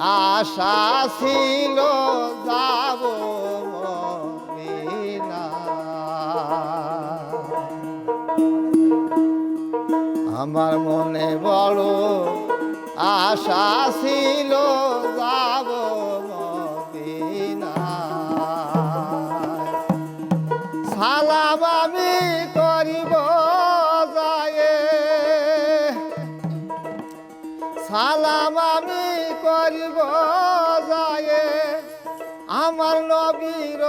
আশা ছিল যাব আমার মনে বড় আশা ছিল আমার নবীর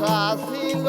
আশা ছিল